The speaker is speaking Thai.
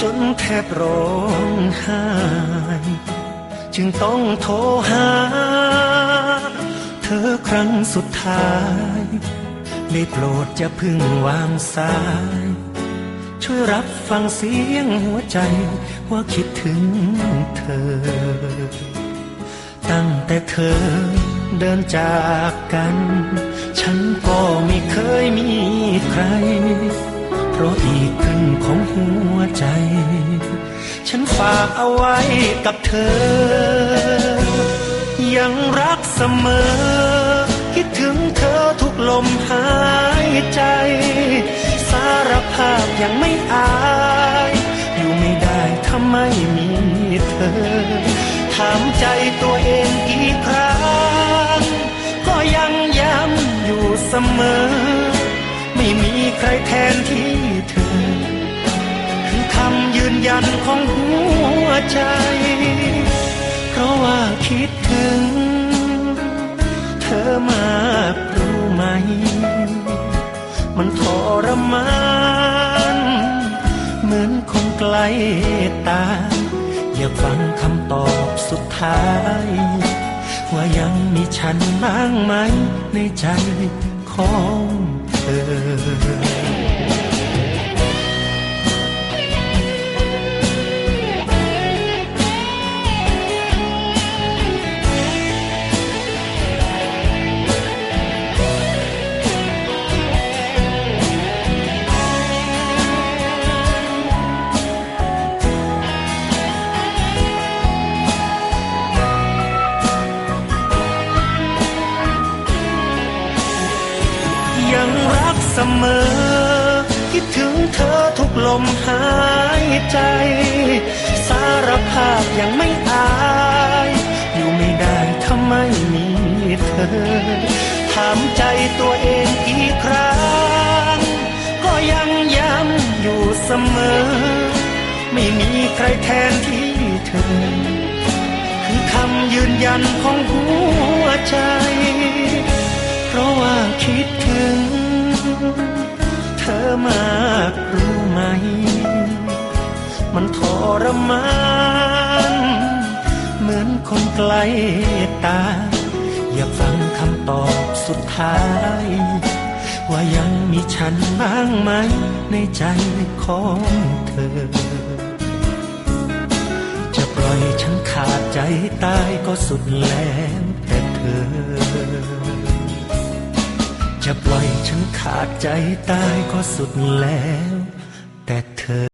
จนแทบร้องไห้จึงต้องโทรหา เธอครั้งสุดท้ายได้โปรดจะพึ่งวางสาย ช่วยรับฟังเสียงหัวใจว่าคิดถึงเธอ ตั้งแต่เธอเดินจากกัน ฉันก็ไม่เคยมีใคร เพราะอี ของหัวใจ ฉันฝากเอาไว้กับเธอ ยังรักเสมอ คิดถึงเธอทุกลมหายใจ สารภาพยังไม่อายอยู่ไม่ได้ถ้าไม่มีเธอ ถามใจตัวเองกี่ครั้ง ก็ยังย้ำอยู่เสมอ ไม่มีใครแทนที่ ยันของหัวใจ เพราะว่าคิดถึง เธอมากรู้ไหม มันทรมาน เหมือนคนไกลตา อย่าฟังคำตอบสุดท้าย ว่ายังมีฉันบ้างไหมในใจของเธอ มอ คิดถึงเธอทุกลมหายใจ สารภาพยังไม่อาย อยู่ไม่ได้ถ้าไม่มีเธอ ถามใจตัวเองกี่ครั้ง ก็ยังย้ำอยู่เสมอ ไม่มีใครแทนที่เธอ คือคำยืนยันของหัวใจ มันทรมาน เหมือนคนไกลตา อย่าฟังคำตอบสุดท้าย ว่ายังมีฉันบ้างไหมในใจของเธอ จะปล่อยฉันขาดใจตายก็สุดแล้วแต่เธอ จะปล่อยฉันขาดใจตายก็สุดแล้วแต่เธอ